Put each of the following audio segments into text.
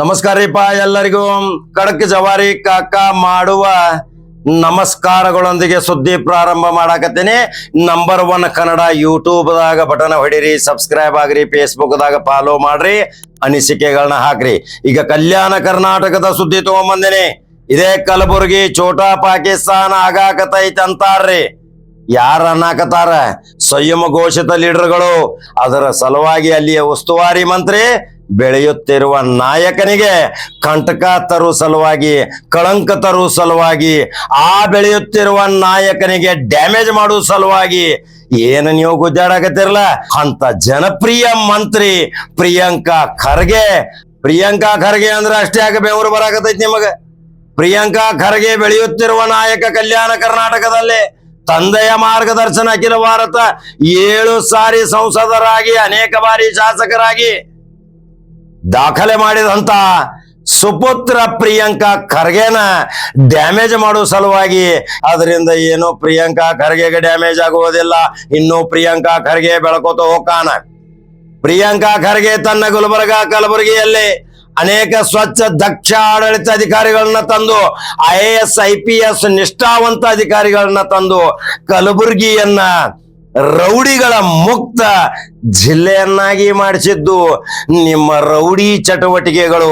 ನಮಸ್ಕಾರ ರೀಪ ಎಲ್ಲರಿಗೂ. ಕಡಕ್ ಜವಾರಿ ಕಾಕ ಮಾಡುವ ನಮಸ್ಕಾರಗಳೊಂದಿಗೆ ಸುದ್ದಿ ಪ್ರಾರಂಭ ಮಾಡಾಕತ್ತೇನೆ. ನಂಬರ್ ಒನ್ ಕನ್ನಡ ಯೂಟ್ಯೂಬ್ದಾಗ ಬಟನ್ ಹೊಡಿರಿ ಸಬ್ಸ್ಕ್ರೈಬ್ ಆಗ್ರಿ ಫೇಸ್ಬುಕ್ದಾಗ ಫಾಲೋ ಮಾಡ್ರಿ ಅನಿಸಿಕೆಗಳನ್ನ ಹಾಕ್ರಿ. ಈಗ ಕಲ್ಯಾಣ ಕರ್ನಾಟಕದ ಸುದ್ದಿ ತಗೊಂಬಂದೇನೆ. ಇದೇ ಕಲಬುರಗಿ ಚೋಟಾ ಪಾಕಿಸ್ತಾನ ಆಗಾಕತೈತಿ ಅಂತಾರ್ರಿ. ಯಾರ ಅನ್ನಾಕತ್ತಾರ? ಸ್ವಯಂ ಘೋಷಿತ ಲೀಡರ್ಗಳು. ಅದರ ಸಲುವಾಗಿ ಅಲ್ಲಿಯ ಉಸ್ತುವಾರಿ ಮಂತ್ರಿ ಬೆಳೆಯುತ್ತಿರುವ ನಾಯಕನಿಗೆ ಕಂಟಕ ತರುವ ಸಲುವಾಗಿ, ಕಳಂಕ ತರುವ ಸಲುವಾಗಿ, ಆ ಬೆಳೆಯುತ್ತಿರುವ ನಾಯಕನಿಗೆ ಡ್ಯಾಮೇಜ್ ಮಾಡುವ ಸಲುವಾಗಿ ಏನು ನೀವು ಗುದ್ದಾಡಕತ್ತಿರಲ್ಲ? ಅಂತ ಜನಪ್ರಿಯ ಮಂತ್ರಿ ಪ್ರಿಯಾಂಕಾ ಖರ್ಗೆ. ಪ್ರಿಯಾಂಕಾ ಖರ್ಗೆ ಅಂದ್ರೆ ಅಷ್ಟೇ ಆಗ ಬೆವರು ಬರಾಕತೈತಿ ನಿಮಗೆ. ಪ್ರಿಯಾಂಕಾ ಖರ್ಗೆ ಬೆಳೆಯುತ್ತಿರುವ ನಾಯಕ ಕಲ್ಯಾಣ ಕರ್ನಾಟಕದಲ್ಲಿ ತಂದೆಯ ಮಾರ್ಗದರ್ಶನ ಅಖಿಲ ಭಾರತ ಏಳು ಸಾರಿ ಸಂಸದರಾಗಿ, ಅನೇಕ ಬಾರಿ ಶಾಸಕರಾಗಿ ದಾಖಲೆ ಮಾಡಿದಂತ ಸುಪುತ್ರ ಪ್ರಿಯಾಂಕಾ ಖರ್ಗೆನ ಡ್ಯಾಮೇಜ್ ಮಾಡುವ ಸಲುವಾಗಿ ಅದರಿಂದ ಏನು ಪ್ರಿಯಾಂಕಾ ಖರ್ಗೆಗೆ ಡ್ಯಾಮೇಜ್ ಆಗುವುದಿಲ್ಲ. ಇನ್ನು ಪ್ರಿಯಾಂಕಾ ಖರ್ಗೆ ಬೆಳಕೋತ ಹೋಗಾನ ಪ್ರಿಯಾಂಕಾ ಖರ್ಗೆ ತನ್ನ ಗುಲ್ಬರ್ಗ ಕಲಬುರಗಿಯಲ್ಲಿ ಅನೇಕ ಸ್ವಚ್ಛ ದಕ್ಷ ಆಡಳಿತ ಅಧಿಕಾರಿಗಳನ್ನ ತಂದು, I A S, I P S ನಿಷ್ಠಾವಂತ ಅಧಿಕಾರಿಗಳನ್ನ ತಂದು ಕಲಬುರಗಿಯನ್ನ ರೌಡಿಗಳ ಮುಕ್ತ ಜಿಲ್ಲೆಯನ್ನಾಗಿ ಮಾಡಿಸಿದ್ದು ನಿಮ್ಮ ರೌಡಿ ಚಟುವಟಿಕೆಗಳು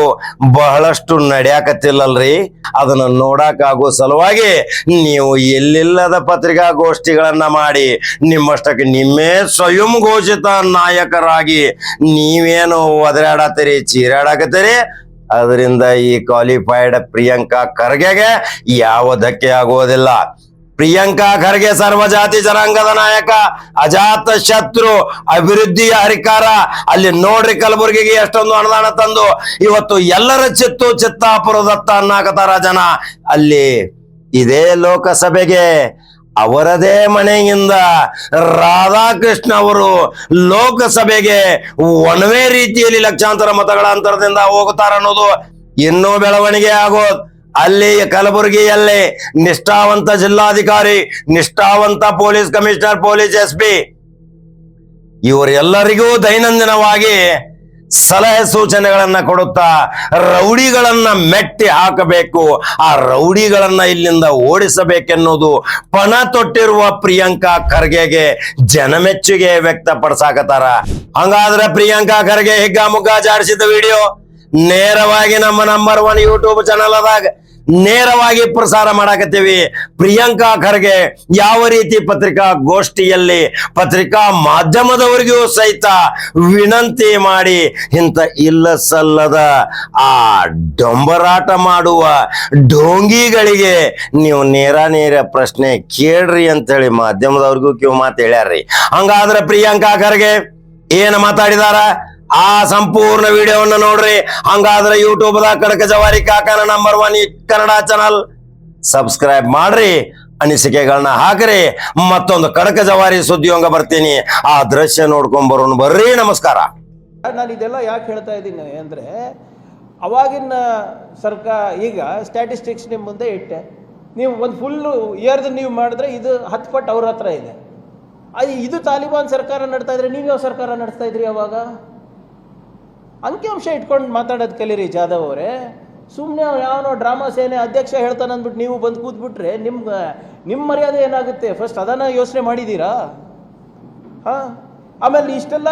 ಬಹಳಷ್ಟು ನಡೆಯಾಕತ್ತಿಲ್ಲಲ್ರಿ? ಅದನ್ನ ನೋಡಕ್ಕಾಗೋ ಸಲುವಾಗಿ ನೀವು ಎಲ್ಲಿಲ್ಲದ ಪತ್ರಿಕಾಗೋಷ್ಠಿಗಳನ್ನ ಮಾಡಿ ನಿಮ್ಮಷ್ಟಕ್ಕೆ ನಿಮ್ಮೇ ಸ್ವಯಂ ಘೋಷಿತ ನಾಯಕರಾಗಿ ನೀವೇನು ಒದರಾಡತ್ತೀರಿ, ಚೀರಾಡಕತ್ತೀರಿ? ಅದರಿಂದ ಈ ಕ್ವಾಲಿಫೈಡ್ ಪ್ರಿಯಾಂಕಾ ಖರ್ಗೆಗೆ ಯಾವ ಧಕ್ಕೆ ಆಗುವುದಿಲ್ಲ ಪ್ರಿಯಾಂಕಾ ಖರ್ಗೆ ಸರ್ವಜಾತಿ ಜನಾಂಗದ ನಾಯಕ, ಅಜಾತ ಶತ್ರು, ಅಭಿವೃದ್ಧಿಯ ಹರಿಕಾರ. ಅಲ್ಲಿ ನೋಡ್ರಿ ಕಲಬುರಗಿಗೆ ಎಷ್ಟೊಂದು ಅನುದಾನ ತಂದು, ಇವತ್ತು ಎಲ್ಲರ ಚಿತ್ತು ಚಿತ್ತಾಪುರದತ್ತ ಅನ್ನಾಕತಾರ ಜನ. ಅಲ್ಲಿ ಇದೇ ಲೋಕಸಭೆಗೆ ಅವರದೇ ಮನೆಯಿಂದ ರಾಧಾಕೃಷ್ಣ ಅವರು ಲೋಕಸಭೆಗೆ ಒನವೇ ರೀತಿಯಲ್ಲಿ ಲಕ್ಷಾಂತರ ಮತಗಳ ಅಂತರದಿಂದ ಹೋಗುತ್ತಾರ ಅನ್ನೋದು ಇನ್ನೂ ಬೆಳವಣಿಗೆ ಆಗೋದು. ಅಲ್ಲಿ ಕಲಬುರಗಿಯಲ್ಲಿ ನಿಷ್ಠಾವಂತ ಜಿಲ್ಲಾಧಿಕಾರಿ, ನಿಷ್ಠಾವಂತ police commissioner, police S P ಇವರೆಲ್ಲರಿಗೂ ದೈನಂದಿನವಾಗಿ ಸಲಹೆ ಸೂಚನೆಗಳನ್ನ ಕೊಡುತ್ತಾ ರೌಡಿಗಳನ್ನ ಮೆಟ್ಟಿ ಹಾಕಬೇಕು. ಆ ರೌಡಿಗಳನ್ನ ಇಲ್ಲಿಂದ ಓಡಿಸಬೇಕೆನ್ನುವುದು ಪಣ ತೊಟ್ಟಿರುವ ಪ್ರಿಯಾಂಕಾ ಖರ್ಗೆಗೆ ಜನಮೆಚ್ಚುಗೆ ವ್ಯಕ್ತಪಡಿಸಾಕತ್ತಾರ. ಹಂಗಾದ್ರೆ ಪ್ರಿಯಾಂಕಾ ಖರ್ಗೆ ಹಿಗ್ಗಾಮುಗ್ಗಾ ಜಾಡಿಸಿದ ವಿಡಿಯೋ ನೇರವಾಗಿ ನಮ್ಮ ನಂಬರ್ ಒನ್ ಯೂಟ್ಯೂಬ್ ಚಾನಲ್ ಅದಾಗ ನೇರವಾಗಿ ಪ್ರಸಾರ ಮಾಡಾಕತ್ತೀವಿ. ಪ್ರಿಯಾಂಕಾ ಖರ್ಗೆ ಯಾವ ರೀತಿ ಪತ್ರಿಕಾ ಗೋಷ್ಠಿಯಲ್ಲಿ ಪತ್ರಿಕಾ ಮಾಧ್ಯಮದವರಿಗೂ ಸಹಿತ ವಿನಂತಿ ಮಾಡಿ ಇಂತ ಇಲ್ಲ ಸಲ್ಲದ ಆ ಡೊಂಬರಾಟ ಮಾಡುವ ಡೋಂಗಿಗಳಿಗೆ ನೀವು ನೇರ ನೇರ ಪ್ರಶ್ನೆ ಕೇಳ್ರಿ ಅಂತೇಳಿ ಮಾಧ್ಯಮದವ್ರಿಗೂ ಕಿವು ಮಾತು ಹೇಳ್ಯಾರ್ರಿ. ಹಂಗಾದ್ರೆ ಪ್ರಿಯಾಂಕಾ ಖರ್ಗೆ, ಏನ್ ಮಾತಾಡಿದಾರ? ಆ ಸಂಪೂರ್ಣ ವಿಡಿಯೋವನ್ನ ನೋಡ್ರಿ. ಹಂಗಾದ್ರೆ ಯೂಟ್ಯೂಬ್ ದ ಕಡಕ ಜವಾರಿ ಕಾಕನ number one Kannada channel subscribe ಮಾಡ್ರಿ. ಅನಿಸಿಕೆಗಳನ್ನ ಹಾಕ್ರಿ. ಮತ್ತೊಂದು ಕಡಕ ಜವಾರಿ ಸುದ್ದಿಯೊಂಗ ಬರ್ತೀನಿ. ಆ ದೃಶ್ಯ ನೋಡ್ಕೊಂಡ್ ಬರೋಣ ಬರ್ರಿ. ನಮಸ್ಕಾರ. ನಾನು ಇದೆಲ್ಲ ಯಾಕೆ ಹೇಳ್ತಾ ಇದ್ದೀನಿ ಅಂದ್ರೆ, ಅವಾಗಿನ ಸರ್ಕಾರ, ಈಗ ಸ್ಟ್ಯಾಟಿಸ್ಟಿಕ್ಸ್ ನಿಮ್ಮ ಮುಂದೆ ಇಟ್ಟೆ. ನೀವು ಒಂದು ಫುಲ್ಲು ಇಯರ್ದು ನೀವು ಮಾಡಿದ್ರೆ ಇದು ಹತ್ತು ಪಟ್ಟು ಅವ್ರ ಹತ್ರ ಇದೆ. ಅದು ಇದು ತಾಲಿಬಾನ್ ಸರ್ಕಾರ ನಡ್ತಾ ಇದ್ರೆ ನೀವು ಯಾವ ಸರ್ಕಾರ ನಡೆಸ್ತಾ ಇದ್ರಿ ಅವಾಗ? ಅಂಕಿಅಂಶ ಇಟ್ಕೊಂಡು ಮಾತಾಡೋದು ಕಲೀರಿ ಜಾಧವ್ ಅವರೇ. ಸುಮ್ಮನೆ ಯಾವನೋ ಡ್ರಾಮಾ ಸೇನೆ ಅಧ್ಯಕ್ಷ ಹೇಳ್ತಾನೆ ಅಂದ್ಬಿಟ್ಟು ನೀವು ಬಂದು ಕೂತ್ಬಿಟ್ರೆ ನಿಮ್ಮ ನಿಮ್ಮ ಮರ್ಯಾದೆ ಏನಾಗುತ್ತೆ? ಫಸ್ಟ್ ಅದನ್ನು ಯೋಚನೆ ಮಾಡಿದ್ದೀರಾ ಹಾಂ? ಆಮೇಲೆ ಇಷ್ಟೆಲ್ಲ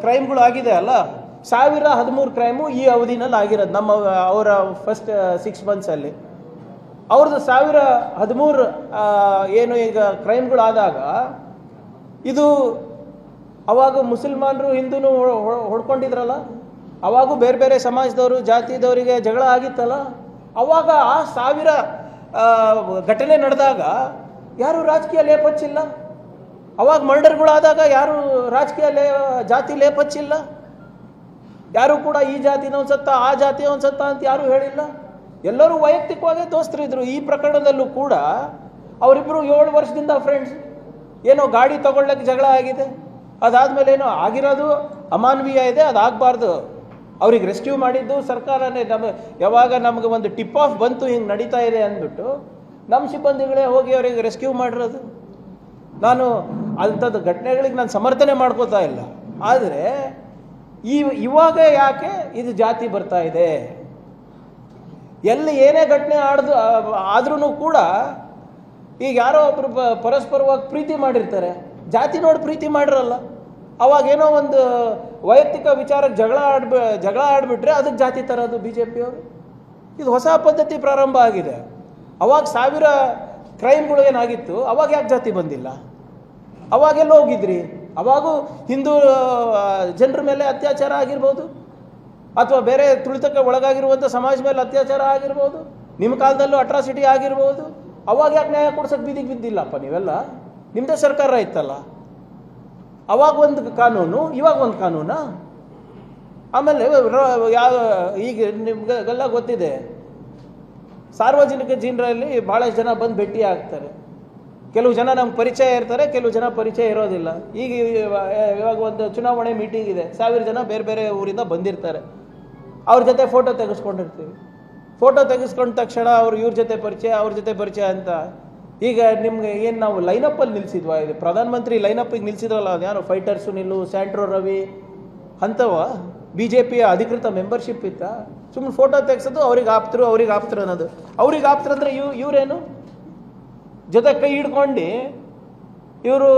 ಕ್ರೈಮ್ಗಳು ಆಗಿದೆ ಅಲ್ಲ? ಸಾವಿರ ಹದಿಮೂರು ಕ್ರೈಮು ಈ ಅವಧಿನಲ್ಲಿ ಆಗಿರೋದು ನಮ್ಮ, ಅವರ ಫಸ್ಟ್ ಸಿಕ್ಸ್ ಮಂತ್ಸಲ್ಲಿ ಅವ್ರದ್ದು ಸಾವಿರ ಹದಿಮೂರು ಏನು ಈಗ ಕ್ರೈಮ್ಗಳು ಆದಾಗ ಇದು ಅವಾಗ ಮುಸಲ್ಮಾನರು ಹಿಂದೂನು ಹೊ- ಹೊ- ಹೊಡ್ಕೊಂಡಿದ್ರಲ್ಲ? ಅವಾಗೂ ಬೇರೆ ಬೇರೆ ಸಮಾಜದವರು, ಜಾತಿದವರಿಗೆ ಜಗಳ ಆಗಿತ್ತಲ್ಲ? ಅವಾಗ ಆ ಸಾವಿರ ಘಟನೆ ನಡೆದಾಗ ಯಾರು ರಾಜಕೀಯ ಲೇಪಚ್ಚಿಲ್ಲ. ಅವಾಗ ಮರ್ಡರ್ಗಳಾದಾಗ ಯಾರು ರಾಜಕೀಯ ಲೇ, ಜಾತಿ ಲೇಪಚ್ಚಿಲ್ಲ. ಯಾರು ಕೂಡ ಈ ಜಾತಿನ ಸತ್ತ ಆ ಜಾತಿಯ ಸತ್ತ ಅಂತ ಯಾರು ಹೇಳಿಲ್ಲ. ಎಲ್ಲರೂ ವೈಯಕ್ತಿಕವಾಗಿ ದೋಸ್ತರಿದ್ರು ಈ ಪ್ರಕರಣದಲ್ಲೂ ಕೂಡ ಅವರಿಬ್ಬರು ಏಳು ವರ್ಷದಿಂದ ಫ್ರೆಂಡ್ಸ್ ಏನೋ ಗಾಡಿ ತಗೊಳ್ಳಕ್ಕೆ ಜಗಳ ಆಗಿದೆ. ಅದಾದಮೇಲೆ ಏನೋ ಆಗಿರೋದು ಅಮಾನವೀಯ ಇದೆ, ಅದಾಗಬಾರ್ದು. ಅವ್ರಿಗೆ ರೆಸ್ಕ್ಯೂ ಮಾಡಿದ್ದು ಸರ್ಕಾರನೇ. ನಮ್ಮ ಯಾವಾಗ ನಮಗೆ ಒಂದು ಟಿಪ್ ಆಫ್ ಬಂತು, ಹಿಂಗೆ ನಡೀತಾ ಇದೆ ಅಂದ್ಬಿಟ್ಟು ನಮ್ಮ ಸಿಬ್ಬಂದಿಗಳೇ ಹೋಗಿ ಅವರಿಗೆ ರೆಸ್ಕ್ಯೂ ಮಾಡಿರೋದು. ನಾನು ಅಂಥದ್ದು ಘಟನೆಗಳಿಗೆ ನಾನು ಸಮರ್ಥನೆ ಮಾಡ್ಕೋತಾ ಇಲ್ಲ. ಆದರೆ ಈ, ಇವಾಗ ಯಾಕೆ ಇದು ಜಾತಿ ಬರ್ತಾ ಇದೆ? ಎಲ್ಲಿ ಏನೇ ಘಟನೆ ಆಡ್ದು ಆದ್ರೂ ಕೂಡ ಈಗ ಯಾರೋ ಒಬ್ಬರು ಪರಸ್ಪರವಾಗಿ ಪ್ರೀತಿ ಮಾಡಿರ್ತಾರೆ. ಜಾತಿ ನೋಡಿ ಪ್ರೀತಿ ಮಾಡಿರಲ್ಲ. ಅವಾಗ ಏನೋ ಒಂದು ವೈಯಕ್ತಿಕ ವಿಚಾರಕ್ಕೆ ಜಗಳ ಆಡ್ಬ, ಜಗಳ ಆಡ್ಬಿಟ್ರೆ ಅದಕ್ಕೆ ಜಾತಿ ತರೋದು ಬಿ ಜೆ ಪಿಯವರು ಇದು ಹೊಸ ಪದ್ಧತಿ ಪ್ರಾರಂಭ ಆಗಿದೆ. ಅವಾಗ ಸಾವಿರ ಕ್ರೈಮ್ಗಳು ಏನಾಗಿತ್ತು? ಅವಾಗ ಯಾಕೆ ಜಾತಿ ಬಂದಿಲ್ಲ? ಅವಾಗೆಲ್ಲ ಹೋಗಿದ್ರಿ? ಅವಾಗೂ ಹಿಂದೂ ಜನರ ಮೇಲೆ ಅತ್ಯಾಚಾರ ಆಗಿರ್ಬೋದು? ಅಥವಾ ಬೇರೆ ತುಳಿತಕ್ಕೆ ಒಳಗಾಗಿರುವಂಥ ಸಮಾಜ ಮೇಲೆ ಅತ್ಯಾಚಾರ ಆಗಿರ್ಬೋದು? ನಿಮ್ಮ ಕಾಲದಲ್ಲೂ ಅಟ್ರಾಸಿಟಿ ಆಗಿರ್ಬೋದು? ಅವಾಗ ಯಾಕೆ ನ್ಯಾಯ ಕೊಡ್ಸಕ್ಕೆ ಬೀದಿಗೆ ಬಿದ್ದಿಲ್ಲಪ್ಪ ನೀವೆಲ್ಲ? ನಿಮ್ಮದೇ ಸರ್ಕಾರ ಇತ್ತಲ್ಲ? ಅವಾಗ ಒಂದು ಕಾನೂನು, ಇವಾಗ ಒಂದು ಕಾನೂನಾ? ಆಮೇಲೆ ಯಾವ ಈಗ ನಿಮ್ಗೆಲ್ಲ ಗೊತ್ತಿದೆ. ಸಾರ್ವಜನಿಕ ಜನರಲ್ಲಿ ಭಾಳಷ್ಟು ಜನ ಬಂದು ಭೇಟಿ ಆಗ್ತಾರೆ. ಕೆಲವು ಜನ ನಮ್ಗೆ ಪರಿಚಯ ಇರ್ತಾರೆ, ಕೆಲವು ಜನ ಪರಿಚಯ ಇರೋದಿಲ್ಲ. ಈಗ ಇವ- ಇವಾಗ ಒಂದು ಚುನಾವಣೆ ಮೀಟಿಂಗ್ ಇದೆ, ಸಾವಿರ ಜನ ಬೇರೆ ಬೇರೆ ಊರಿಂದ ಬಂದಿರ್ತಾರೆ. ಅವ್ರ ಜೊತೆ ಫೋಟೋ ತೆಗೆಸ್ಕೊಂಡಿರ್ತೀವಿ. ಫೋಟೋ ತೆಗೆಸ್ಕೊಂಡ ತಕ್ಷಣ ಅವ್ರು ಇವ್ರ ಜೊತೆ ಪರಿಚಯ, ಅವ್ರ ಜೊತೆ ಪರಿಚಯ ಅಂತ. ಈಗ ನಿಮ್ಗೆ ಏನು ನಾವು ಲೈನಪ್ಪಲ್ಲಿ ನಿಲ್ಸಿದ್ವಾ? ಇದು ಪ್ರಧಾನಮಂತ್ರಿ ಲೈನಪ್ಪಿಗೆ ನಿಲ್ಸಿದ್ರಲ್ಲ ಅದ್ಯಾರು ಫೈಟರ್ ನಿಲ್ಲು ಸ್ಯಾಂಟ್ರೋ ರವಿ, ಅಂಥವ? ಬಿ ಜೆ ಪಿಯ ಅಧಿಕೃತ ಮೆಂಬರ್ಶಿಪ್ ಇತ್ತ? ಸುಮ್ಮನೆ ಫೋಟೋ ತೆಗ್ಸೋದು ಅವ್ರಿಗೆ ಆಪ್ತರು ಅವ್ರಿಗೆ ಆಪ್ತರು ಅನ್ನೋದು. ಅವ್ರಿಗೆ ಆಪ್ತರು ಅಂದರೆ ಇವ್ ಇವ್ರೇನು? ಜೊತೆ ಕೈ ಹಿಡ್ಕೊಂಡು ಇವರು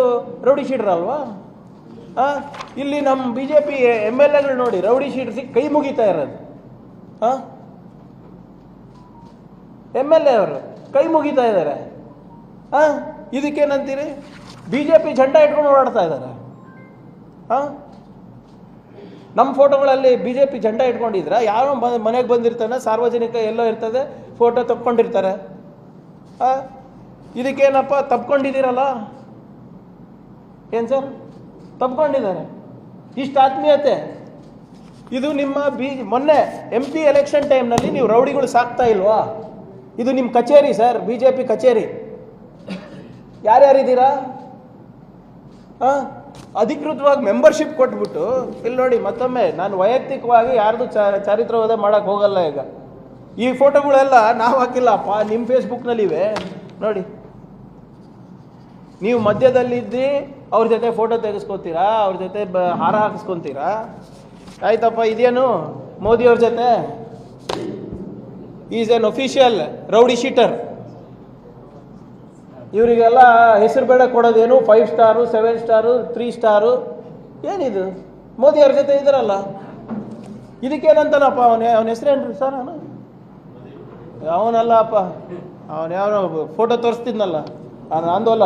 ರೌಡಿ ಶೀಟರ್ ಅಲ್ವಾ? ಹಾಂ ಇಲ್ಲಿ ನಮ್ಮ B J P M L ಎಗಳು ನೋಡಿ, ರೌಡಿ ಶೀಟರ್ ಸಿಕ್ಕಿ ಕೈ ಮುಗಿತಾ ಇರೋದು. ಹಾಂ ಎಂ ಎಲ್ ಎ ಅವರು ಕೈ ಮುಗಿತಾ ಇದ್ದಾರೆ ಹಾಂ? ಇದಕ್ಕೇನಂತೀರಿ? ಬಿ ಜೆ ಪಿ ಜೆಂಡ ಇಟ್ಕೊಂಡು ಓಡಾಡ್ತಾ ಇದ್ದಾರೆ ಹಾಂ? ನಮ್ಮ ಫೋಟೋಗಳಲ್ಲಿ ಬಿ ಜೆ ಪಿ ಜೆಂಡ ಇಟ್ಕೊಂಡಿದ್ರೆ ಯಾರೋ ಮನೆಗೆ ಬಂದಿರ್ತಾನೆ, ಸಾರ್ವಜನಿಕ ಎಲ್ಲೋ ಇರ್ತದೆ, ಫೋಟೋ ತಪ್ಕೊಂಡಿರ್ತಾರೆ ಹಾಂ? ಇದಕ್ಕೇನಪ್ಪ, ತಪ್ಕೊಂಡಿದ್ದೀರಲ್ಲ? ಏನು ಸರ್? ತಪ್ಕೊಂಡಿದ್ದಾರೆ. ಇಷ್ಟು ಆತ್ಮೀಯತೆ. ಇದು ನಿಮ್ಮ ಬಿ, ಮೊನ್ನೆ ಎಂ ಪಿ ಎಲೆಕ್ಷನ್ ಟೈಮ್ನಲ್ಲಿ ನೀವು ರೌಡಿಗಳು ಸಾಕ್ತಾ ಇಲ್ವಾ? ಇದು ನಿಮ್ಮ ಕಚೇರಿ ಸರ್ ಬಿ ಜೆ ಪಿ ಕಚೇರಿ. ಯಾರ್ಯಾರಿದ್ದೀರಾ? ಹಾಂ ಅಧಿಕೃತವಾಗಿ ಮೆಂಬರ್ಶಿಪ್ ಕೊಟ್ಬಿಟ್ಟು ಇಲ್ಲಿ ನೋಡಿ ಮತ್ತೊಮ್ಮೆ, ನಾನು ವೈಯಕ್ತಿಕವಾಗಿ ಯಾರ್ದು ಚ ಚಾರಿತ್ರವಾದ ಮಾಡೋಕ್ಕೆ ಹೋಗಲ್ಲ ಈಗ. ಈ ಫೋಟೋಗಳೆಲ್ಲ ನಾವು ಹಾಕಿಲ್ಲಪ್ಪ ನಿಮ್ಮ ಫೇಸ್ಬುಕ್ನಲ್ಲಿವೆ ನೋಡಿ. ನೀವು ಮಧ್ಯದಲ್ಲಿದ್ದು, ಅವ್ರ ಜೊತೆ ಫೋಟೋ ತೆಗೆಸ್ಕೊತೀರಾ, ಅವ್ರ ಜೊತೆ ಬ, ಹಾರ ಹಾಕಿಸ್ಕೊತೀರಾ? ಆಯ್ತಪ್ಪ, ಇದೇನು? ಮೋದಿಯವ್ರ ಜೊತೆ? Is an official rowdy sheeter ಇವರಿಗೆಲ್ಲ ಹೆಸರು ಬೇಡ ಕೊಡೋದೇನು five star seven star three star ಏನಿದು? ಮೋದಿಯವ್ರ ಜೊತೆ ಇದ್ದಾರಲ್ಲ. ಇದಕ್ಕೇನಂತಾನಪ್ಪ ಅವನ? ಅವನ ಏನು ಸರ್ ಅವನು? ಅವನಲ್ಲ ಅಪ್ಪ ಅವನು ಯಾವ ಫೋಟೋ ತೋರಿಸ್ತಿದ್ನಲ್ಲ. ಅವನು ಆಂದೋಲ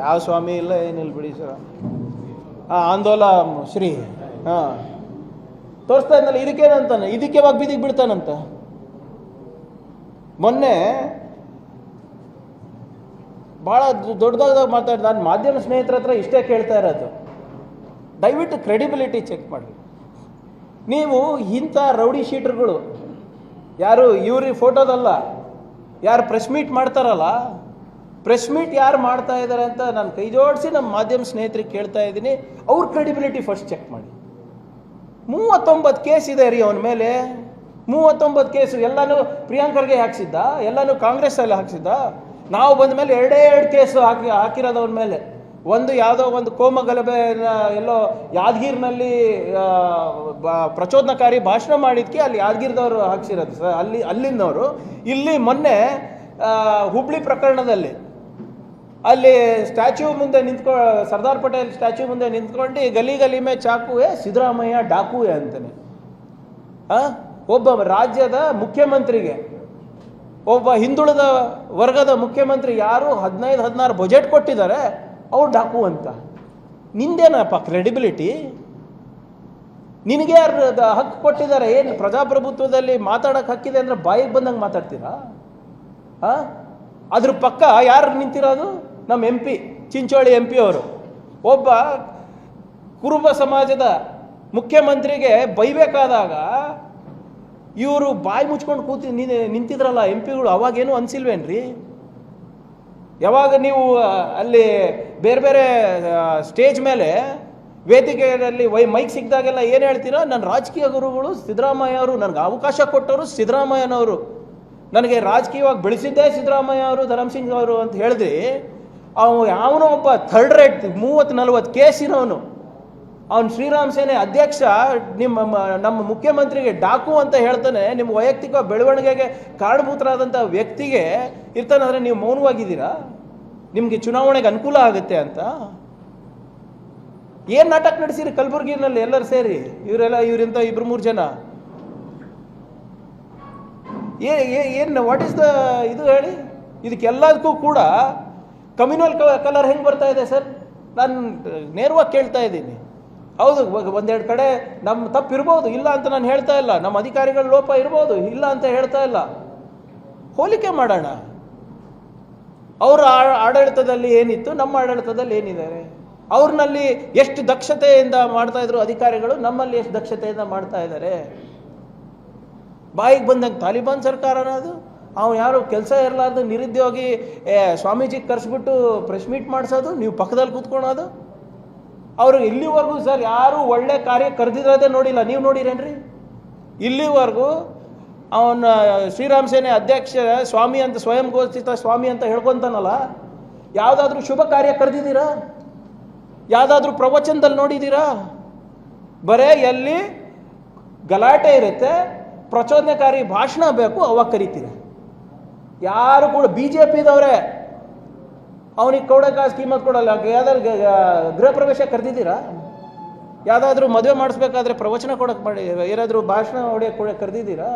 ಯಾವ ಸ್ವಾಮಿ ಇಲ್ಲ, ಏನಿಲ್ಲ ಬಿಡಿ ಸರ್ ಹಾಂ ಆಂದೋಲ ಶ್ರೀ. ಹಾಂ. ತೋರಿಸ್ತಾ ಇದ್ನಲ್ಲ, ಇದಕ್ಕೇನಂತಾನೆ? ಇದಕ್ಕೆ ಯಾವಾಗ ಬೀದಿಗೆ ಬಿಡ್ತಾನಂತ ಮೊನ್ನೆ ಭಾಳ ದೊಡ್ಡದಾಗಿ ಮಾತಾಡಿದ ನಾನು ಮಾಧ್ಯಮ ಸ್ನೇಹಿತರ ಹತ್ರ ಇಷ್ಟೇ ಕೇಳ್ತಾ ಇರೋದು. ದಯವಿಟ್ಟು ಕ್ರೆಡಿಬಿಲಿಟಿ ಚೆಕ್ ಮಾಡಿ. ನೀವು ಇಂಥ ರೌಡಿ ಶೀಟರ್ಗಳು, ಯಾರು ಇವ್ರಿ ಫೋಟೋದಲ್ಲ, ಯಾರು ಪ್ರೆಸ್ ಮೀಟ್ ಮಾಡ್ತಾರಲ್ಲ ಪ್ರೆಸ್ ಮೀಟ್ ಯಾರು ಮಾಡ್ತಾ ಇದ್ದಾರೆ ಅಂತ ನಾನು ಕೈ ಜೋಡಿಸಿ ನಮ್ಮ ಮಾಧ್ಯಮ ಸ್ನೇಹಿತರಿಗೆ ಕೇಳ್ತಾ ಇದ್ದೀನಿ. ಅವ್ರ ಕ್ರೆಡಿಬಿಲಿಟಿ ಫಸ್ಟ್ ಚೆಕ್ ಮಾಡಿ. ಮೂವತ್ತೊಂಬತ್ತು ಕೇಸ್ ಇದೆ ರೀ ಅವನ ಮೇಲೆ. ಮೂವತ್ತೊಂಬತ್ತು ಕೇಸು ಎಲ್ಲನೂ ಪ್ರಿಯಾಂಕರ್ಗೆ ಹಾಕ್ಸಿದ್ದ, ಎಲ್ಲನೂ ಕಾಂಗ್ರೆಸ್ಸಲ್ಲಿ ಹಾಕ್ಸಿದ್ದ. ನಾವು ಬಂದ ಮೇಲೆ ಎರಡೇ ಎರಡು ಕೇಸು ಹಾಕಿ, ಹಾಕಿರೋದವ್ರ ಮೇಲೆ. ಒಂದು ಯಾವುದೋ ಒಂದು ಕೋಮಗಲಭೆ ಎಲ್ಲೋ ಯಾದಗಿರಿನಲ್ಲಿ ಪ್ರಚೋದನಕಾರಿ ಭಾಷಣ ಮಾಡಿದ್ಕೆ ಅಲ್ಲಿ ಯಾದಗಿರಿದವರು ಹಾಕ್ಸಿರೋದು ಸರ್. ಅಲ್ಲಿ, ಅಲ್ಲಿಂದವರು. ಇಲ್ಲಿ ಮೊನ್ನೆ ಹುಬ್ಳಿ ಪ್ರಕರಣದಲ್ಲಿ ಅಲ್ಲಿ ಸ್ಟ್ಯಾಚ್ಯೂ ಮುಂದೆ ನಿಂತ್ಕೊ, ಸರ್ದಾರ್ ಪಟೇಲ್ ಸ್ಟ್ಯಾಚ್ಯೂ ಮುಂದೆ ನಿಂತ್ಕೊಂಡು ಗಲಿ ಗಲಿ ಮೇ ಚಾಕುವೆ, ಸಿದ್ದರಾಮಯ್ಯ ಡಾಕುವೆ ಅಂತಾನೆ. ಆ? ಒಬ್ಬ ರಾಜ್ಯದ ಮುಖ್ಯಮಂತ್ರಿಗೆ, ಒಬ್ಬ ಹಿಂದುಳಿದ ವರ್ಗದ ಮುಖ್ಯಮಂತ್ರಿ ಯಾರು ಹದಿನೈದು, ಹದಿನಾರು ಬಜೆಟ್ ಕೊಟ್ಟಿದ್ದಾರೆ, ಅವ್ರು ಡಾಕು ಅಂತ ನಿಂದೇನಪ್ಪ ಕ್ರೆಡಿಬಿಲಿಟಿ ನಿನಗೆ ಯಾರು ಹಕ್ಕು ಕೊಟ್ಟಿದ್ದಾರೆ? ಏನು ಪ್ರಜಾಪ್ರಭುತ್ವದಲ್ಲಿ ಮಾತಾಡೋಕೆ ಹಕ್ಕಿದೆ ಅಂದ್ರೆ ಬಾಯಿಗೆ ಬಂದಂಗೆ ಮಾತಾಡ್ತೀರಾ? ಆ? ಅದ್ರ ಪಕ್ಕ ಯಾರು ನಿಂತಿರೋದು ನಮ್ಮ M P Chincholi M P ಅವರು. ಒಬ್ಬ ಕುರುಬ ಸಮಾಜದ ಮುಖ್ಯಮಂತ್ರಿಗೆ ಬೈಬೇಕಾದಾಗ ಇವರು ಬಾಯಿ ಮುಚ್ಕೊಂಡು ಕೂತಿ ನೀನು ನಿಂತಿದ್ರಲ್ಲ ಎಂ ಪಿಗಳು ಅವಾಗೇನು ಅನ್ಸಿಲ್ವೇನ್ರಿ? ಯಾವಾಗ ನೀವು ಅಲ್ಲಿ ಬೇರೆ ಬೇರೆ ಸ್ಟೇಜ್ ಮೇಲೆ ವೇದಿಕೆಯಲ್ಲಿ ವೈ ಮೈಕ್ ಸಿಕ್ಕಿದಾಗೆಲ್ಲ ಏನು ಹೇಳ್ತೀರಾ? ನನ್ನ ರಾಜಕೀಯ ಗುರುಗಳು ಸಿದ್ದರಾಮಯ್ಯ ಅವರು ನನಗೆ ಅವಕಾಶ ಕೊಟ್ಟವರು ಸಿದ್ದರಾಮಯ್ಯನವರು. ನನಗೆ ರಾಜಕೀಯವಾಗಿ ಬೆಳೆಸಿದ್ದೇ ಸಿದ್ದರಾಮಯ್ಯ ಅವರು ಧರಮ್ಸಿಂಗ್ ಅವರು ಅಂತ ಹೇಳಿದ್ರಿ, ಅವನು ಯಾವನೋ ಒಬ್ಬ ಥರ್ಡ್ ರೇಟ್ ಮೂವತ್ತು ನಲ್ವತ್ತು ಕೇಸ್ ಇರೋನು ಅವನು ಶ್ರೀರಾಮ್ ಸೇನೆ ಅಧ್ಯಕ್ಷ, ನಿಮ್ಮ ನಮ್ಮ ಮುಖ್ಯಮಂತ್ರಿಗೆ ಡಾಕು ಅಂತ ಹೇಳ್ತಾನೆ, ನಿಮ್ಮ ವೈಯಕ್ತಿಕ ಬೆಳವಣಿಗೆಗೆ ಕಾರಣಭೂತರಾದಂಥ ವ್ಯಕ್ತಿಗೆ ಇರ್ತಾನಂದ್ರೆ ನೀವು ಮೌನವಾಗಿದ್ದೀರಾ? ನಿಮಗೆ ಚುನಾವಣೆಗೆ ಅನುಕೂಲ ಆಗುತ್ತೆ ಅಂತ? ಏನ್ ನಾಟಕ ನಡೆಸಿರಿ ಕಲಬುರಗಿನಲ್ಲಿ ಎಲ್ಲರೂ ಸೇರಿ? ಇವರೆಲ್ಲ ಇವರಿಂದ ಇಬ್ರು ಮೂರು ಜನ? ಏನ್ ವಾಟ್ ಇಸ್ ದ ಇದು ಹೇಳಿ? ಇದಕ್ಕೆಲ್ಲದಕ್ಕೂ ಕೂಡ ಕಮ್ಯುನಲ್ ಕಲರ್ ಹೆಂಗೆ ಬರ್ತಾ ಇದೆ ಸರ್? ನಾನು ನೇರವಾಗಿ ಕೇಳ್ತಾ ಇದ್ದೀನಿ. ಹೌದು ಒಂದೆರಡು ಕಡೆ ನಮ್ಮ ತಪ್ಪು ಇರ್ಬೋದು ಇಲ್ಲ ಅಂತ ನಾನು ಹೇಳ್ತಾ ಇಲ್ಲ. ನಮ್ಮ ಅಧಿಕಾರಿಗಳ ಲೋಪ ಇರ್ಬೋದು, ಇಲ್ಲ ಅಂತ ಹೇಳ್ತಾ ಇಲ್ಲ. ಹೋಲಿಕೆ ಮಾಡೋಣ. ಅವರ ಆಡಳಿತದಲ್ಲಿ ಏನಿತ್ತು? ನಮ್ಮ ಆಡಳಿತದಲ್ಲಿ ಏನಿದ್ದಾರೆ? ಅವ್ರನ್ನಲ್ಲಿ ಎಷ್ಟು ದಕ್ಷತೆಯಿಂದ ಮಾಡ್ತಾ ಇದ್ರು ಅಧಿಕಾರಿಗಳು? ನಮ್ಮಲ್ಲಿ ಎಷ್ಟು ದಕ್ಷತೆಯಿಂದ ಮಾಡ್ತಾ ಇದ್ದಾರೆ? ಬಾಯಿಗೆ ಬಂದಂಗೆ ತಾಲಿಬಾನ್ ಸರ್ಕಾರನ ಅದು. ಅವ್ನು ಯಾರು ಕೆಲಸ ಇರಲಾರ್ದು ನಿರುದ್ಯೋಗಿ ಸ್ವಾಮೀಜಿ ಕರೆಸ್ಬಿಟ್ಟು ಪ್ರೆಸ್ ಮೀಟ್ ಮಾಡಿಸೋದು, ನೀವು ಪಕ್ಕದಲ್ಲಿ ಕೂತ್ಕೊಳೋದು. ಅವರು ಇಲ್ಲಿವರೆಗೂ ಸರ್ ಯಾರು ಒಳ್ಳೆ ಕಾರ್ಯ ಕರೆದಿರೋದೇ ನೋಡಿಲ್ಲ. ನೀವು ನೋಡಿರೇನ್ರಿ? ಇಲ್ಲಿವರೆಗೂ ಅವನ ಶ್ರೀರಾಮ್ ಸೇನೆ ಅಧ್ಯಕ್ಷ ಸ್ವಾಮಿ ಅಂತ ಸ್ವಯಂ ಘೋಷಿತ ಸ್ವಾಮಿ ಅಂತ ಹೇಳ್ಕೊಂತಾನಲ್ಲ, ಯಾವುದಾದ್ರೂ ಶುಭ ಕಾರ್ಯ ಕರೆದಿದ್ದೀರಾ? ಯಾವುದಾದ್ರೂ ಪ್ರವಚನದಲ್ಲಿ ನೋಡಿದ್ದೀರಾ? ಬರೇ ಎಲ್ಲಿ ಗಲಾಟೆ ಇರುತ್ತೆ, ಪ್ರಚೋದನಕಾರಿ ಭಾಷಣ ಬೇಕು, ಅವಾಗ ಕರಿತೀರ. ಯಾರು ಕೂಡ ಬಿ ಜೆ ಪಿದವ್ರೆ ಅವನಿಗೆ ಕೊಡೋಕೆ ಸ್ಕೀಮತ್ ಕೊಡಲ್ಲ. ಯಾವ್ದಾದ್ರು ಗೃಹ ಪ್ರವೇಶ ಕರೆದಿದ್ದೀರಾ? ಯಾವುದಾದ್ರೂ ಮದುವೆ ಮಾಡಿಸ್ಬೇಕಾದ್ರೆ ಪ್ರವಚನ ಕೊಡಕ್ಕೆ ಮಾಡಿ, ಏನಾದರೂ ಭಾಷಣ ಹೊಡೆಯಕ್ಕೆ ಕೊಡಕ್ಕೆ ಕರೆದಿದ್ದೀರಾ?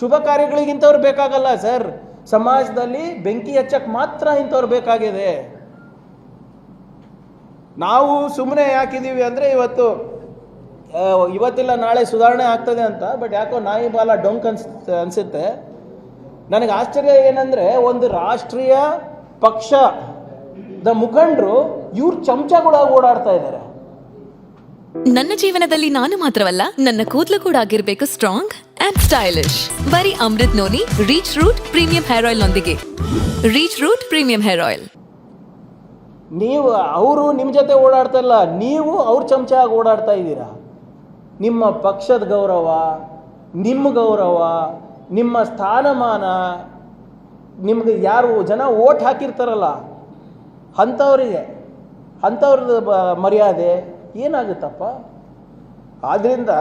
ಶುಭ ಕಾರ್ಯಗಳಿಗೆ ಇಂಥವ್ರು ಬೇಕಾಗಲ್ಲ, ಸರ್. ಸಮಾಜದಲ್ಲಿ ಬೆಂಕಿ ಹಚ್ಚಕ್ಕೆ ಮಾತ್ರ ಇಂಥವ್ರು ಬೇಕಾಗಿದೆ. ನಾವು ಸುಮ್ಮನೆ ಯಾಕಿದ್ದೀವಿ ಅಂದರೆ ಇವತ್ತು ಇವತ್ತಿಲ್ಲ, ನಾಳೆ ಸುಧಾರಣೆ ಆಗ್ತದೆ ಅಂತ, ಬಟ್ ಯಾಕೋ ನಾಯಿ ಬಾಲ ಡೊಂಕ್ ಅನ್ಸ್, ಅನಿಸುತ್ತೆ. ನನಗೆ ಆಶ್ಚರ್ಯ ಏನಂದರೆ, ಒಂದು ರಾಷ್ಟ್ರೀಯ ಪಕ್ಷದ ಮುಖಂಡರು ಇವ್ರ ಚಮಚಗಳಾಗಿ ಓಡಾಡ್ತಾ ಇದ್ದಾರೆ ನನ್ನ ಜೀವನದಲ್ಲಿ ನಾನು ಮಾತ್ರವಲ್ಲ ನನ್ನ ಕೂದಲು ಕೂಡ ಆಗಿರ್ಬೇಕು ಸ್ಟ್ರಾಂಗ್ ಅಂಡ್ ಸ್ಟೈಲಿಶ್ ಬರೀ Amrit noni reach root premium hair oil ನೊಂದಿಗೆ. Reach root premium hair oil ನೀವು ಅವರು ನಿಮ್ಮ ಜೊತೆ ಓಡಾಡ್ತಾ ಇಲ್ಲ ನೀವು ಅವ್ರ ಚಮಚ ಆಗಿ ಓಡಾಡ್ತಾ ಇದ್ದೀರಾ? ನಿಮ್ಮ ಪಕ್ಷದ ಗೌರವ ನಿಮ್ಮ ಗೌರವ ನಿಮ್ಮ ಸ್ಥಾನಮಾನ ನಿಮ್ಗೆ ಯಾರು ಜನ ಓಟ್ ಹಾಕಿರ್ತಾರಲ್ಲ ಅಂಥವ್ರಿಗೆ ಅಂಥವ್ರದ್ದು ಮರ್ಯಾದೆ ಏನಾಗುತ್ತಪ್ಪ? ಆದ್ದರಿಂದ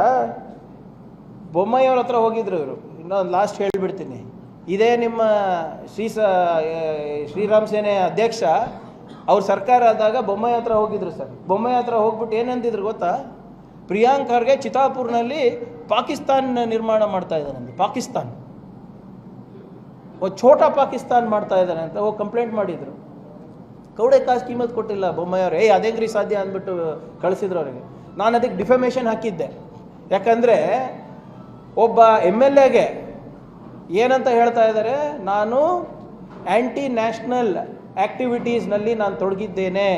ಬೊಮ್ಮಾಯಿಯವ್ರ ಹತ್ರ ಹೋಗಿದ್ರು ಇವರು. ಇನ್ನೊಂದು ಲಾಸ್ಟ್ ಹೇಳಿಬಿಡ್ತೀನಿ. ಇದೇ ನಿಮ್ಮ ಶ್ರೀ ಸ ಶ್ರೀರಾಮ್ ಸೇನೆ ಅಧ್ಯಕ್ಷ, ಅವ್ರ ಸರ್ಕಾರ ಆದಾಗ ಬೊಮ್ಮಾಯಿ ಹತ್ರ ಹೋಗಿದ್ರು ಸರ್. ಬೊಮ್ಮಾಯಿ ಹತ್ರ ಹೋಗ್ಬಿಟ್ಟು ಏನಂದಿದ್ರು ಗೊತ್ತಾ? ಪ್ರಿಯಾಂಕರ್ಗೆ ಚಿತಾಪುರ್ನಲ್ಲಿ ಪಾಕಿಸ್ತಾನ ನಿರ್ಮಾಣ ಮಾಡ್ತಾ ಇದ್ದಾನಂತೆ ಪಾಕಿಸ್ತಾನ್. ಒಂದು ಛೋಟಾ ಪಾಕಿಸ್ತಾನ್ ಮಾಡ್ತಾ ಇದ್ದಾನೆ ಅಂತ ಹೋಗಿ ಕಂಪ್ಲೇಂಟ್ ಮಾಡಿದ್ರು. ಕೌಡೆ ಕಾಸು ಕೀಮತ್ ಕೊಟ್ಟಿಲ್ಲ ಬೊಮ್ಮಾಯಿಯವ್ರು ಏಯ್ ಅದೇಂಗ್ರಿ ಸಾಧ್ಯ ಅಂದ್ಬಿಟ್ಟು ಕಳಿಸಿದ್ರು ಅವರಿಗೆ. ನಾನು ಅದಕ್ಕೆ ಡಿಫಮೇಷನ್ ಹಾಕಿದ್ದೆ. ಯಾಕಂದರೆ ಒಬ್ಬ ಎಂ ಎಲ್ ಎಗೆ ಏನಂತ ಹೇಳ್ತಾ ಇದ್ದಾರೆ ನಾನು ಆ್ಯಂಟಿ ನ್ಯಾಷನಲ್ ಆ್ಯಕ್ಟಿವಿಟೀಸ್ನಲ್ಲಿ ನಾನು ತೊಡಗಿದ್ದೇನೆ.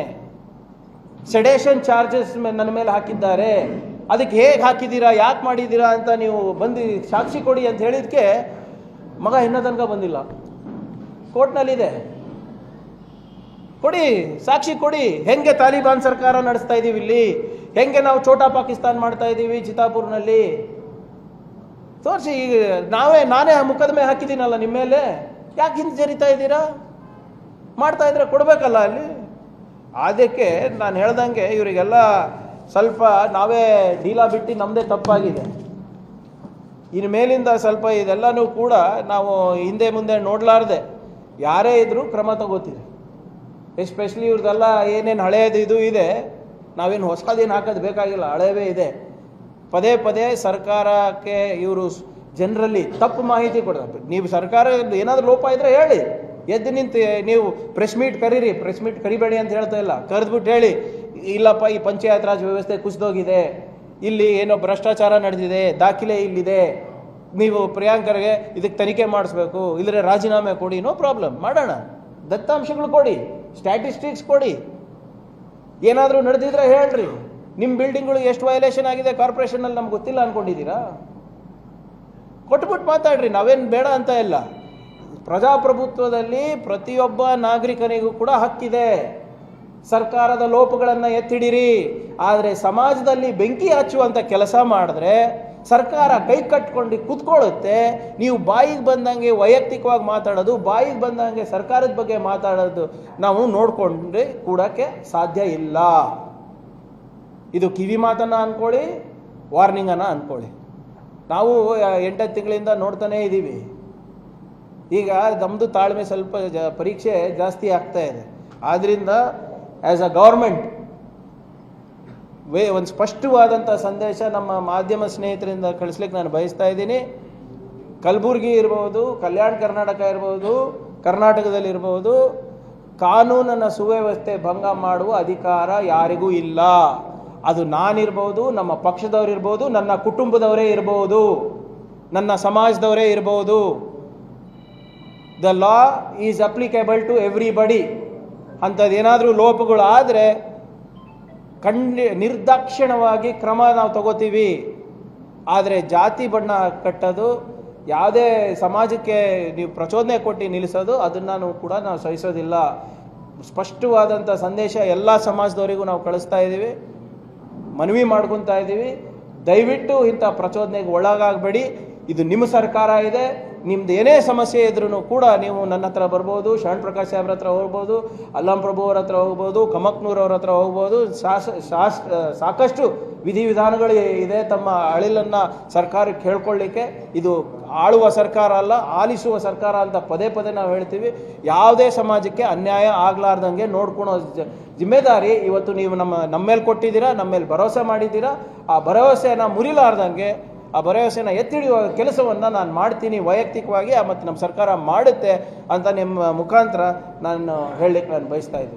ಸೆಡೇಷನ್ ಚಾರ್ಜಸ್ ನನ್ನ ಮೇಲೆ ಹಾಕಿದ್ದಾರೆ. ಅದಕ್ಕೆ ಹೇಗೆ ಹಾಕಿದ್ದೀರಾ, ಯಾಕೆ ಮಾಡಿದ್ದೀರಾ ಅಂತ ನೀವು ಬಂದು ಸಾಕ್ಷಿ ಕೊಡಿ ಅಂತ ಹೇಳಿದ್ಕೆ ಮಗ ಇನ್ನೂ ತನಕ ಬಂದಿಲ್ಲ ಕೋರ್ಟ್ನಲ್ಲಿದೆ ಕೊಡಿ, ಸಾಕ್ಷಿ ಕೊಡಿ. ಹೆಂಗೆ ತಾಲಿಬಾನ್ ಸರ್ಕಾರ ನಡೆಸ್ತಾ ಇದ್ದೀವಿ ಇಲ್ಲಿ? ಹೆಂಗೆ ನಾವು ಛೋಟಾ ಪಾಕಿಸ್ತಾನ್ ಮಾಡ್ತಾ ಇದ್ದೀವಿ ಚಿತಾಪುರ್ನಲ್ಲಿ? ತೋರಿಸಿ, ಈಗ ನಾವೇ, ನಾನೇ ಮುಖದ್ಮೆ ಹಾಕಿದ್ದೀನಲ್ಲ ನಿಮ್ಮ ಮೇಲೆ? ಯಾಕೆ ಹಿಂದೆ ಜರಿತಾ ಇದ್ದೀರಾ? ಮಾಡ್ತಾ ಇದ್ರೆ ಕೊಡಬೇಕಲ್ಲ ಅಲ್ಲಿ? ಅದಕ್ಕೆ ನಾನು ಹೇಳ್ದಂಗೆ ಇವರಿಗೆಲ್ಲ ಸ್ವಲ್ಪ ನಾವೇ ಡೀಲಾ ಬಿಟ್ಟು ನಮ್ಮದೇ ತಪ್ಪಾಗಿದೆ. ಇನ್ನು ಮೇಲಿಂದ ಸ್ವಲ್ಪ ಇದೆಲ್ಲನೂ ಕೂಡ ನಾವು ಹಿಂದೆ ಮುಂದೆ ನೋಡಲಾರ್ದೆ. ಯಾರೇ ಇದ್ದರೂ ಕ್ರಮ ತಗೋತೀವಿ ಎಸ್ಪೆಷಲಿ ಇವ್ರದ್ದೆಲ್ಲ ಏನೇನು ಹಳೆಯದು ಇದು ಇದೆ, ನಾವೇನು ಹೊಸದೇನು ಹಾಕೋದು ಬೇಕಾಗಿಲ್ಲ ಹಳೆಯವೇ ಇದೆ. ಪದೇ ಪದೇ ಸರ್ಕಾರಕ್ಕೆ ಇವರು ಜನರಲ್ಲಿ ತಪ್ಪು ಮಾಹಿತಿ ಕೊಡೋದು ನೀವು ಸರ್ಕಾರ ಏನಾದರೂ ಲೋಪ ಇದ್ರೆ ಹೇಳಿ. ಎದ್ದು ನಿಂತು ನೀವು ಪ್ರೆಸ್ ಮೀಟ್ ಕರೀರಿ ಪ್ರೆಸ್ ಮೀಟ್ ಕರಿಬೇಡಿ ಅಂತ ಹೇಳ್ತಾ ಇಲ್ಲ. ಕರೆದ್ಬಿಟ್ಟು ಹೇಳಿ, ಇಲ್ಲಪ್ಪ, ಈ ಪಂಚಾಯತ್ ರಾಜ್ ವ್ಯವಸ್ಥೆ ಕುಸಿದೋಗಿದೆ. ಇಲ್ಲಿ ಏನೋ ಭ್ರಷ್ಟಾಚಾರ ನಡೆದಿದೆ, ದಾಖಲೆ ಇಲ್ಲಿದೆ. ನೀವು ಪ್ರಿಯಾಂಕರ್ಗೆ ಇದಕ್ಕೆ ತನಿಖೆ ಮಾಡಿಸ್ಬೇಕು ಇಲ್ಲರೆ ರಾಜೀನಾಮೆ ಕೊಡಿ, ನೋ ಪ್ರಾಬ್ಲಮ್. ಮಾಡೋಣ. ದತ್ತಾಂಶಗಳು ಕೊಡಿ. ಸ್ಟ್ಯಾಟಿಸ್ಟಿಕ್ಸ್ ಕೊಡಿ. ಏನಾದರೂ ನಡೆದಿದ್ರೆ ಹೇಳ್ರಿ. ನಿಮ್ಮ ಬಿಲ್ಡಿಂಗ್ಗಳು ಎಷ್ಟು ವಯಲೇಷನ್ ಆಗಿದೆ ಕಾರ್ಪೊರೇಷನಲ್ಲಿ ನಮ್ಗೆ ಗೊತ್ತಿಲ್ಲ ಅಂದ್ಕೊಂಡಿದ್ದೀರಾ ಕೊಟ್ಬಿಟ್ಟು ಮಾತಾಡ್ರಿ, ನಾವೇನು ಬೇಡ ಅಂತ ಇಲ್ಲ. ಪ್ರಜಾಪ್ರಭುತ್ವದಲ್ಲಿ ಪ್ರತಿಯೊಬ್ಬ ನಾಗರಿಕನಿಗೂ ಕೂಡ ಹಕ್ಕಿದೆ. ಸರ್ಕಾರದ ಲೋಪಗಳನ್ನು ಎತ್ತಿಡಿರಿ. ಆದರೆ ಸಮಾಜದಲ್ಲಿ ಬೆಂಕಿ ಹಚ್ಚುವಂಥ ಕೆಲಸ ಮಾಡಿದ್ರೆ ಸರ್ಕಾರ ಕೈ ಕಟ್ಕೊಂಡು ಕುತ್ಕೊಳ್ಳುತ್ತೆ, ನೀವು ಬಾಯಿಗೆ ಬಂದಂಗೆ ವೈಯಕ್ತಿಕವಾಗಿ ಮಾತಾಡೋದು, ಬಾಯಿಗೆ ಬಂದಂಗೆ ಸರ್ಕಾರದ ಬಗ್ಗೆ ಮಾತಾಡೋದು ನಾವು ನೋಡಿಕೊಂಡ್ರೆ ಕೂಡಕ್ಕೆ ಸಾಧ್ಯ ಇಲ್ಲ. ಇದು ಕಿವಿ ಮಾತನ್ನು ಅಂದ್ಕೊಳ್ಳಿ ವಾರ್ನಿಂಗನ್ನು ಅಂದ್ಕೊಳ್ಳಿ ನಾವು ಎಂಟತ್ತು ತಿಂಗಳಿಂದ ನೋಡ್ತಾನೇ ಇದ್ದೀವಿ ಈಗ ನಮ್ಮದು ತಾಳ್ಮೆ ಸ್ವಲ್ಪ ಜ, ಪರೀಕ್ಷೆ ಜಾಸ್ತಿ ಆಗ್ತಾ ಇದೆ. ಆದ್ದರಿಂದ ಆ್ಯಸ್ ಅ ಗೌರ್ಮೆಂಟ್ ವೇ, ಒಂದು ಸ್ಪಷ್ಟವಾದಂಥ ಸಂದೇಶ ನಮ್ಮ ಮಾಧ್ಯಮ ಸ್ನೇಹಿತರಿಂದ ಕಳಿಸ್ಲಿಕ್ಕೆ ನಾನು ಬಯಸ್ತಾ ಇದ್ದೀನಿ. ಕಲಬುರಗಿ ಇರ್ಬೋದು, ಕಲ್ಯಾಣ ಕರ್ನಾಟಕ ಇರ್ಬೋದು ಕರ್ನಾಟಕದಲ್ಲಿರ್ಬೋದು ಕಾನೂನನ್ನು ಸುವ್ಯವಸ್ಥೆ ಭಂಗ ಮಾಡುವ ಅಧಿಕಾರ ಯಾರಿಗೂ ಇಲ್ಲ. ಅದು ನಾನಿರ್ಬೋದು, ನಮ್ಮ ಪಕ್ಷದವ್ರು ಇರ್ಬೋದು, ನನ್ನ ಕುಟುಂಬದವರೇ ಇರ್ಬೋದು, ನನ್ನ ಸಮಾಜದವರೇ ಇರ್ಬೋದು. The law is applicable to everybody ಅಂಥದ್ದೇನಾದರೂ ಲೋಪಗಳು ಆದರೆ ನಿರ್ದಾಕ್ಷಿಣವಾಗಿ ಕ್ರಮ ನಾವು ತಗೋತೀವಿ. ಆದರೆ ಜಾತಿ ಬಣ್ಣ ಕಟ್ಟೋದು, ಯಾವುದೇ ಸಮಾಜಕ್ಕೆ ನೀವು ಪ್ರಚೋದನೆ ಕೊಟ್ಟು ನಿಲ್ಲಿಸೋದು, ಅದನ್ನು ಕೂಡ ನಾವು ಸಹಿಸೋದಿಲ್ಲ. ಸ್ಪಷ್ಟವಾದಂಥ ಸಂದೇಶ ಎಲ್ಲ ಸಮಾಜದವರಿಗೂ ನಾವು ಕಳಿಸ್ತಾ ಇದ್ದೀವಿ. ಮನವಿ ಮಾಡ್ಕೊತಾ ಇದ್ದೀವಿ. ದಯವಿಟ್ಟು ಇಂಥ ಪ್ರಚೋದನೆಗೆ ಒಳಗಾಗಬೇಡಿ. ಇದು ನಿಮ್ಮ ಸರ್ಕಾರ ಇದೆ. ನಿಮ್ದು ಏನೇ ಸಮಸ್ಯೆ ಇದ್ರೂ ಕೂಡ ನೀವು ನನ್ನ ಹತ್ರ ಬರ್ಬೋದು, ಶರಣ್ ಪ್ರಕಾಶ್ ಸಾಹೇಬ್ರ ಹತ್ರ ಹೋಗ್ಬೋದು, ಅಲ್ಲಂ ಪ್ರಭು ಅವ್ರ ಹತ್ರ ಹೋಗ್ಬೋದು, ಕಮಕ್ನೂರ್ ಅವ್ರ ಹತ್ರ ಹೋಗ್ಬೋದು ಸಾಕಷ್ಟು ವಿಧಿವಿಧಾನಗಳು ಇದೆ ತಮ್ಮ ಅಳಿಲನ್ನು ಸರ್ಕಾರಕ್ಕೆ ಹೇಳ್ಕೊಳ್ಳಿಕ್ಕೆ ಇದು ಆಳುವ ಸರ್ಕಾರ ಅಲ್ಲ, ಆಲಿಸುವ ಸರ್ಕಾರ ಅಂತ ಪದೇ ಪದೇ ನಾವು ಹೇಳ್ತೀವಿ. ಯಾವುದೇ ಸಮಾಜಕ್ಕೆ ಅನ್ಯಾಯ ಆಗಲಾರ್ದಂಗೆ ನೋಡ್ಕೊಳೋ ಜಿಮ್ಮೆದಾರಿ ಇವತ್ತು ನೀವು ನಮ್ಮ ನಮ್ಮ ಮೇಲೆ ಕೊಟ್ಟಿದ್ದೀರಾ ನಮ್ಮ ಮೇಲೆ ಭರವಸೆ ಮಾಡಿದ್ದೀರಾ, ಆ ಭರವಸೆನ ಮುರಿಲಾರ್ದಂಗೆ ಆ ಭರವಸೆನ ಎತ್ತಿಡಿಯುವ ಕೆಲಸವನ್ನು ನಾನು ಮಾಡ್ತೀನಿ, ವೈಯಕ್ತಿಕವಾಗಿ ಮತ್ತು ನಮ್ಮ ಸರ್ಕಾರ ಮಾಡುತ್ತೆ ಅಂತ ನಿಮ್ಮ ಮುಖಾಂತರ ನಾನು ಹೇಳಲಿಕ್ಕೆ ನಾನು ಬಯಸ್ತಾ ಇದ್ದೀನಿ.